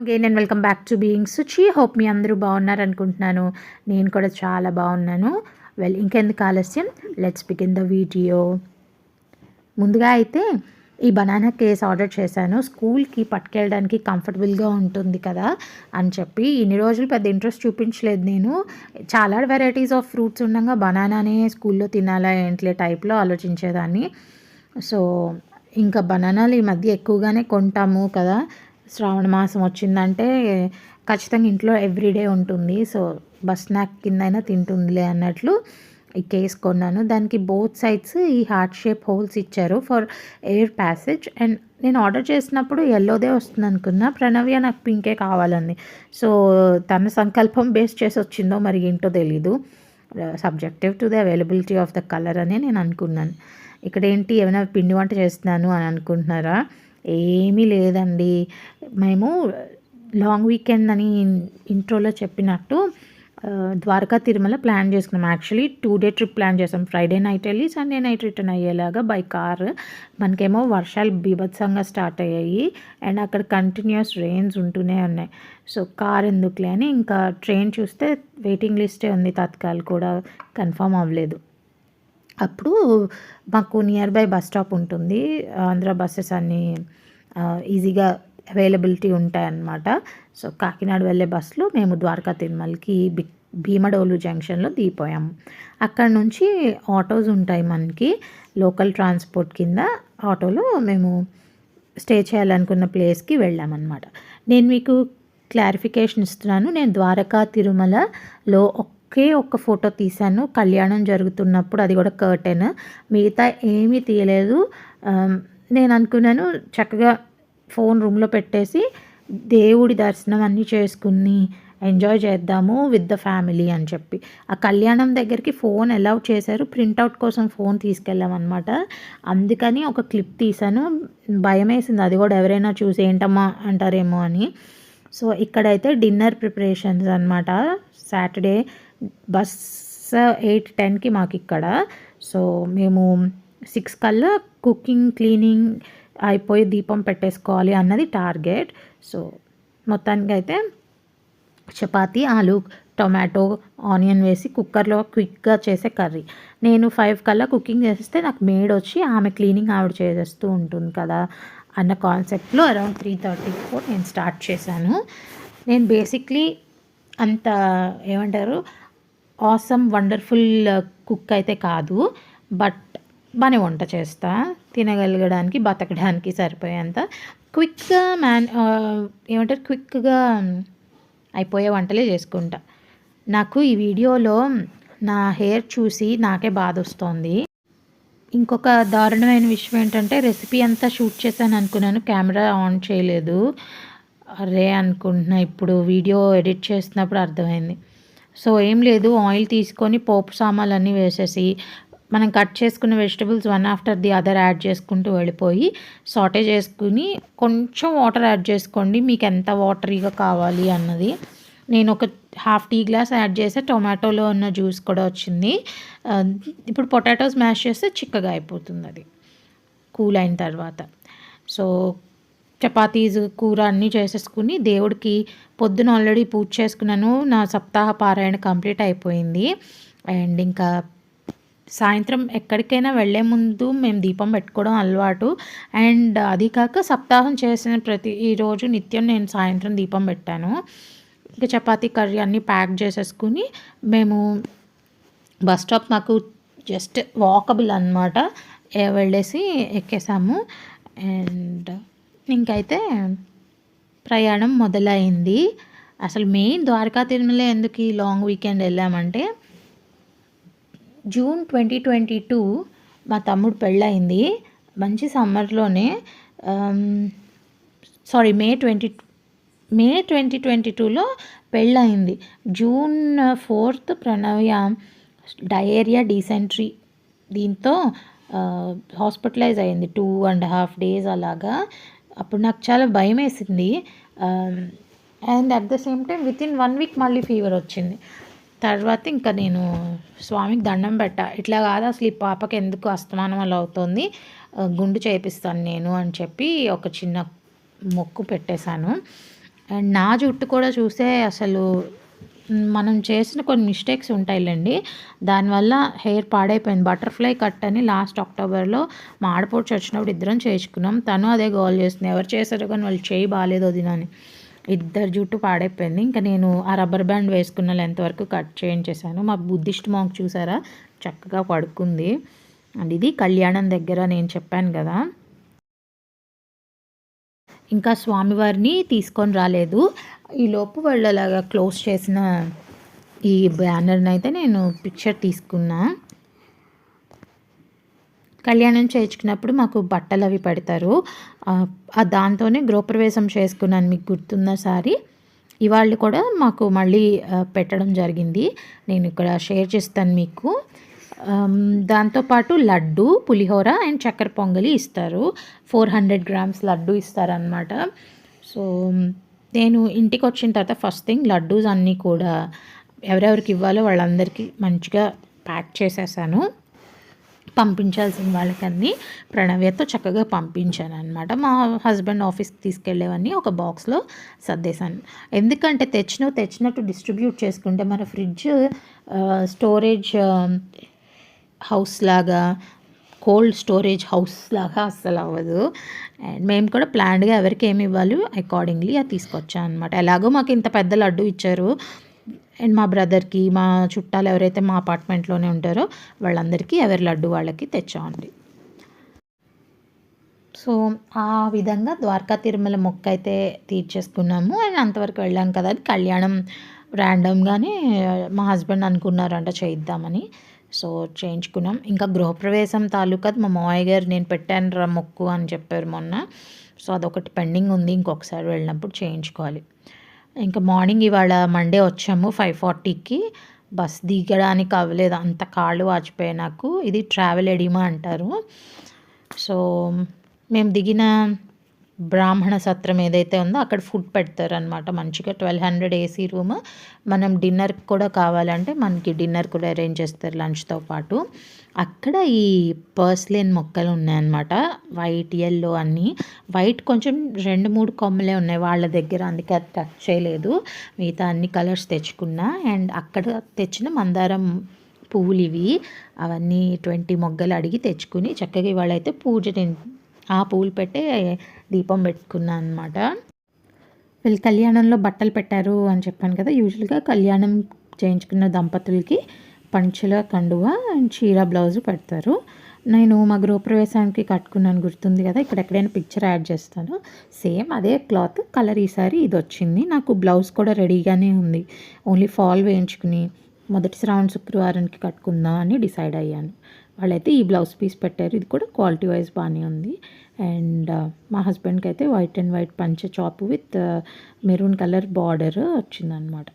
Again and welcome back to being Suchi hope మీ అందరూ బాగున్నారు అనుకుంటున్నాను. నేను కూడా చాలా బాగున్నాను. వెల్ ఇంకెందుకు ఆలస్యం? లెట్స్ బిగిన్ ద వీడియో ముందుగా అయితే ఈ బనానా కేస్ ఆర్డర్ చేశాను. స్కూల్కి పట్టుకెళ్ళడానికి కంఫర్టబుల్గా ఉంటుంది కదా అని చెప్పి. ఇన్ని రోజులు పెద్ద ఇంట్రెస్ట్ చూపించలేదు నేను. చాలా వెరైటీస్ ఆఫ్ ఫ్రూట్స్ ఉండగా బనానానే స్కూల్లో తినాలా ఏంట్లే టైప్లో ఆలోచించేదాన్ని. సో ఇంకా బనానాలు ఈ మధ్య ఎక్కువగానే కొంటాము కదా. శ్రావణ మాసం వచ్చిందంటే ఖచ్చితంగా ఇంట్లో ఎవ్రీడే ఉంటుంది. సో బస్ స్నాక్ కిందైనా తింటుందిలే అన్నట్లు ఈ కేస్ కొన్నాను. దానికి బోత్ సైడ్స్ ఈ హార్ట్ షేప్ హోల్స్ ఇచ్చారు ఫర్ ఎయిర్ ప్యాసేజ్ అండ్ నేను ఆర్డర్ చేసినప్పుడు ఎల్లోదే వస్తుంది అనుకున్నా. ప్రణవ్య నాకు పింకే కావాలండి సో తన సంకల్పం బేస్ చేసి వచ్చిందో మరి ఏంటో తెలీదు. Subjective to the availability of the colour అని నేను అనుకున్నాను. ఇక్కడ ఏంటి ఏమైనా పిండి వంట చేస్తున్నాను అని అనుకుంటున్నారా? ఏమీ లేదండి. మేము లాంగ్ వీకెండ్ అని ఇంట్రోలో చెప్పినట్టు ద్వారకా తిరుమల ప్లాన్ చేసుకున్నాం. Actually two day trip plan చేసాం. ఫ్రైడే నైట్ వెళ్ళి సండే నైట్ రిటర్న్ అయ్యేలాగా బై కార్ మనకేమో వర్షాలు బీభత్సంగా స్టార్ట్ అయ్యాయి. అండ్ అక్కడ కంటిన్యూస్ రెయిన్స్ ఉంటూనే ఉన్నాయి. సో కార్ ఎందుకులే అని ఇంకా ట్రైన్ చూస్తే వెయిటింగ్ లిస్టే ఉంది. తత్కాల్ కూడా కన్ఫర్మ్ అవ్వలేదు. అప్పుడు మాకు నియర్ బై బస్ స్టాప్ ఉంటుంది. ఆంధ్ర బస్సెస్ అన్నీ ఈజీగా అవైలబిలిటీ ఉంటాయన్నమాట. సో కాకినాడ వెళ్ళే బస్సులో మేము ద్వారకా తిరుమలకి బి భీమడోలు జంక్షన్లో దిగిపోయాము అక్కడ నుంచి ఆటోస్ ఉంటాయి మనకి. లోకల్ ట్రాన్స్పోర్ట్ కింద ఆటోలో మేము స్టే చేయాలనుకున్న ప్లేస్కి వెళ్ళామన్నమాట. నేను మీకు క్లారిఫికేషన్ ఇస్తున్నాను. నేను ద్వారకా తిరుమలలో ఒకే ఒక్క ఫోటో తీశాను. కళ్యాణం జరుగుతున్నప్పుడు అది కూడా కర్టెన్ మిగతా ఏమీ తీయలేదు. నేను అనుకున్నాను చక్కగా ఫోన్ రూమ్లో పెట్టేసి దేవుడి దర్శనం అన్నీ చేసుకుని ఎంజాయ్ చేద్దాము విత్ ద ఫ్యామిలీ అని చెప్పి. ఆ కళ్యాణం దగ్గరికి ఫోన్ అలౌ చేశారు. ప్రింట్అవుట్ కోసం ఫోన్ తీసుకెళ్ళామన్నమాట అందుకని ఒక క్లిప్ తీశాను. భయం వేసింది అది కూడా ఎవరైనా చూసి ఏంటమ్మా అంటారేమో అని. సో ఇక్కడైతే డిన్నర్ ప్రిపరేషన్స్ అనమాట సాటర్డే బస్ ఎయిట్ టెన్కి మాకు ఇక్కడ సో మేము సిక్స్ కల్లా కుకింగ్ క్లీనింగ్ అయిపోయి దీపం పెట్టేసుకోవాలి అన్నది టార్గెట్. సో మొత్తానికి అయితే చపాతి ఆలు టొమాటో ఆనియన్ వేసి కుక్కర్లో క్విక్గా చేసే కర్రీ. నేను ఫైవ్ కల్లా కుకింగ్ చేస్తే నాకు మేడ్ వచ్చి ఆమె క్లీనింగ్ ఆవిడ చేసేస్తూ ఉంటుంది కదా అన్న కాన్సెప్ట్లో అరౌండ్ త్రీ థర్టీ ఫోర్ నేను స్టార్ట్ చేశాను. నేను బేసిక్లీ అంత ఏమంటారు ఆసమ్ వండర్ఫుల్ కుక్ అయితే కాదు. బట్ బాగానే వంట చేస్తా. తినగలగడానికి బతకడానికి సరిపోయేంత. క్విక్గా మ్యాన్ uh, uh, ఏమంటారు? క్విక్గా అయిపోయే వంటలే చేసుకుంటా. నాకు ఈ వీడియోలో నా హెయిర్ చూసి నాకే బాధ వస్తుంది. ఇంకొక దారుణమైన విషయం ఏంటంటే రెసిపీ అంతా షూట్ చేశాను అనుకున్నాను కెమెరా ఆన్ చేయలేదు. అరే అనుకుంటున్నా ఇప్పుడు వీడియో ఎడిట్ చేస్తున్నప్పుడు అర్థమైంది. సో ఏం లేదు ఆయిల్ తీసుకొని పోపు సామాన్లు అన్నీ వేసేసి మనం కట్ చేసుకున్న vegetables one after the other add చేసుకుంటూ వెళ్ళిపోయి సాటే చేసుకుని కొంచెం వాటర్ యాడ్ చేసుకోండి మీకు ఎంత వాటరీగా కావాలి అన్నది. నేను ఒక హాఫ్ టీ గ్లాస్ యాడ్ చేస్తే టొమాటోలో ఉన్న జ్యూస్ కూడా వచ్చింది. ఇప్పుడు పొటాటోస్ మ్యాష్ చేస్తే చిక్కగా అయిపోతుంది అది కూల్ అయిన తర్వాత. సో చపాతీస్ కూర అన్నీ చేసేసుకుని దేవుడికి పొద్దున ఆల్రెడీ పూజ చేసుకున్నాను. నా సప్తాహ పారాయణ కంప్లీట్ అయిపోయింది. అండ్ ఇంకా సాయంత్రం ఎక్కడికైనా వెళ్ళే ముందు మేము దీపం పెట్టుకోవడం అలవాటు. అండ్ అది కాక సప్తాహం చేసిన ప్రతి ఈరోజు నిత్యం నేను సాయంత్రం దీపం పెట్టాను. ఇంకా చపాతీ కర్రీ అన్నీ ప్యాక్ చేసేసుకుని మేము బస్ స్టాప్ మాకు జస్ట్ వాకబుల్ అనమాట వెళ్ళేసి ఎక్కేసాము. అండ్ ఇంకైతే ప్రయాణం మొదలైంది. అసలు మెయిన్ ద్వారకా తిరుమల ఎందుకు ఈ లాంగ్ వీకెండ్ వెళ్ళామంటే జూన్ ట్వంటీ ట్వంటీ టూ మా తమ్ముడు పెళ్ళయింది. మంచి సమ్మర్లోనే sorry May twenty May twenty twenty టూలో పెళ్ళయింది. June fourth Pranavya diarrhoea dysentery దీంతో హాస్పిటలైజ్ అయింది. టూ అండ్ హాఫ్ డేస్ అలాగా. అప్పుడు నాకు చాలా భయం వేసింది and at the same time with in one week మళ్ళీ ఫీవర్ వచ్చింది. తర్వాత ఇంకా నేను స్వామికి దండం పెట్టా. ఇట్లా కాదు అసలు ఈ పాపకి ఎందుకు అస్తమానం అలా అవుతుంది? గుండు చేపిస్తాను నేను అని చెప్పి ఒక చిన్న మొక్కు పెట్టేశాను. అండ్ నా జుట్టు కూడా చూస్తే అసలు మనం చేసిన కొన్ని మిస్టేక్స్ ఉంటాయిలేండి. దానివల్ల హెయిర్ పాడైపోయింది. బటర్ఫ్లై కట్ అని లాస్ట్ అక్టోబర్లో మా ఆడపడుచు వచ్చినప్పుడు ఇద్దరం చేసుకున్నాం తను అదే గోల్ చేస్తుంది ఎవరు చేశారో కానీ వాళ్ళు చేయి బాగాలేదు వదినని ఇద్దరు జుట్టు పాడైపోయింది. ఇంకా నేను ఆ రబ్బర్ బ్యాండ్ వేసుకున్న లెంత్ వరకు కట్ చేయించేసాను మా బుద్ధిస్ట్ మాకు చూసారా? చక్కగా పడుకుంది. అండ్ ఇది కళ్యాణం దగ్గర నేను చెప్పాను కదా. ఇంకా స్వామివారిని తీసుకొని రాలేదు. ఈలోపు వాళ్ళు అలాగా క్లోజ్ చేసిన ఈ బ్యానర్ని అయితే నేను పిక్చర్ తీసుకున్నా. కళ్యాణం చేయించుకున్నప్పుడు మాకు బట్టలు అవి పెడతారు. ఆ, దాంతోనే గృహప్రవేశం చేసుకున్నాను మీకు గుర్తున్న సారి. ఇవాళ కూడా మాకు మళ్ళీ పెట్టడం జరిగింది. నేను ఇక్కడ షేర్ చేస్తాను మీకు. దాంతోపాటు లడ్డు పులిహోర అండ్ చక్కెర పొంగలి ఇస్తారు. ఫోర్ హండ్రెడ్ గ్రామ్స్ లడ్డు ఇస్తారనమాట సో నేను ఇంటికి వచ్చిన తర్వాత ఫస్ట్ థింగ్ లడ్డూస్ అన్నీ కూడా ఎవరెవరికి ఇవ్వాలో వాళ్ళందరికీ మంచిగా ప్యాక్ చేసేసాను. పంపించాల్సిన వాళ్ళకన్నీ ప్రణవ్యతో చక్కగా పంపించాను అనమాట మా హస్బెండ్ ఆఫీస్కి తీసుకెళ్ళేవన్నీ ఒక బాక్స్లో సర్దేశాను. ఎందుకంటే తెచ్చినవి తెచ్చినట్టు డిస్ట్రిబ్యూట్ చేసుకుంటే మన ఫ్రిడ్జ్ స్టోరేజ్ హౌస్ లాగా కోల్డ్ స్టోరేజ్ హౌస్ లాగా అస్సలు అవ్వదు. అండ్ మేము కూడా ప్లాన్డ్గా ఎవరికి ఏమి ఇవ్వాలి అకార్డింగ్లీ అది తీసుకొచ్చాం అనమాట ఎలాగో మాకు ఇంత పెద్ద లడ్డు ఇచ్చారు. అండ్ మా బ్రదర్కి మా చుట్టాలు ఎవరైతే మా అపార్ట్మెంట్లోనే ఉంటారో వాళ్ళందరికీ ఎవరి లడ్డు వాళ్ళకి తెచ్చామండి. సో ఆ విధంగా ద్వారకా తిరుమల మొక్క అయితే తీర్చేసుకున్నాము. అండ్ అంతవరకు వెళ్ళాం కదా అది కళ్యాణం ర్యాండమ్గానే మా హస్బెండ్ అనుకున్నారంట చేయిద్దామని. సో చేయించుకున్నాం. ఇంకా గృహప్రవేశం తాలూకా మా మావయ్య గారు నేను పెట్టాను రా మొక్కు అని చెప్పారు మొన్న. సో అదొకటి పెండింగ్ ఉంది ఇంకొకసారి వెళ్ళినప్పుడు చేయించుకోవాలి. ఇంకా మార్నింగ్ ఇవాళ మండే వచ్చాము ఫైవ్ ఫార్టీకి. బస్ దిగడానికి అవ్వలేదు అంత కాళ్ళు వాచిపోయాయి నాకు. ఇది ట్రావెల్ ఎడిమా అంటారు. సో మేము దిగిన బ్రాహ్మణ సత్రం ఏదైతే ఉందో అక్కడ ఫుడ్ పెడతారు అనమాట మంచిగా. Twelve hundred AC room. మనం డిన్నర్ కూడా కావాలంటే మనకి డిన్నర్ కూడా అరేంజ్ చేస్తారు లంచ్తో పాటు. అక్కడ ఈ పర్స్లేన్ మొక్కలు ఉన్నాయన్నమాట. వైట్ ఎల్లో అన్నీ. వైట్ కొంచెం రెండు మూడు కొమ్మలే ఉన్నాయి వాళ్ళ దగ్గర. అందుకే అది టచ్ చేయలేదు. మిగతా అన్ని కలర్స్ తెచ్చుకున్నా. అండ్ అక్కడ తెచ్చిన మందారం పువ్వులు ఇవి. అవన్నీ ట్వంటీ మొగ్గలు అడిగి తెచ్చుకుని చక్కగా ఇవాళైతే పూజ ఆ పూలు పెట్టే దీపం పెట్టుకున్నాను అనమాట వీళ్ళు కళ్యాణంలో బట్టలు పెట్టారు అని చెప్పాను కదా. యూజువల్గా కళ్యాణం చేయించుకున్న దంపతులకి పంచుల కండువ అండ్ చీర బ్లౌజ్ పెడతారు. నేను మా గృహప్రవేశానికి కట్టుకున్నాను గుర్తుంది కదా. ఇక్కడ ఎక్కడైనా పిక్చర్ యాడ్ చేస్తాను. సేమ్ అదే క్లాత్ కలర్ ఈసారి ఇది వచ్చింది. నాకు బ్లౌజ్ కూడా రెడీగానే ఉంది. ఓన్లీ ఫాల్ వేయించుకుని మొదటి శ్రావణ శుక్రవారానికి కట్టుకుందాం అని డిసైడ్ అయ్యాను. వాళ్ళైతే ఈ బ్లౌజ్ పీస్ పెట్టారు. ఇది కూడా క్వాలిటీ వైజ్ బాగానే ఉంది. అండ్ uh, మా హస్బెండ్కి అయితే వైట్ అండ్ వైట్ పంచ చాప్ with uh, maroon colour border వచ్చిందనమాట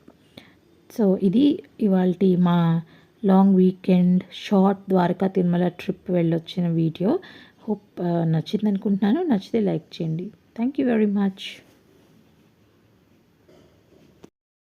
సో ఇది ఇవాళ మా long weekend short Dwaraka Tirumala trip వెళ్ళొచ్చిన వీడియో. హోప్ uh, నచ్చింది అనుకుంటున్నాను నచ్చితే లైక్ చేయండి. Thank you very much.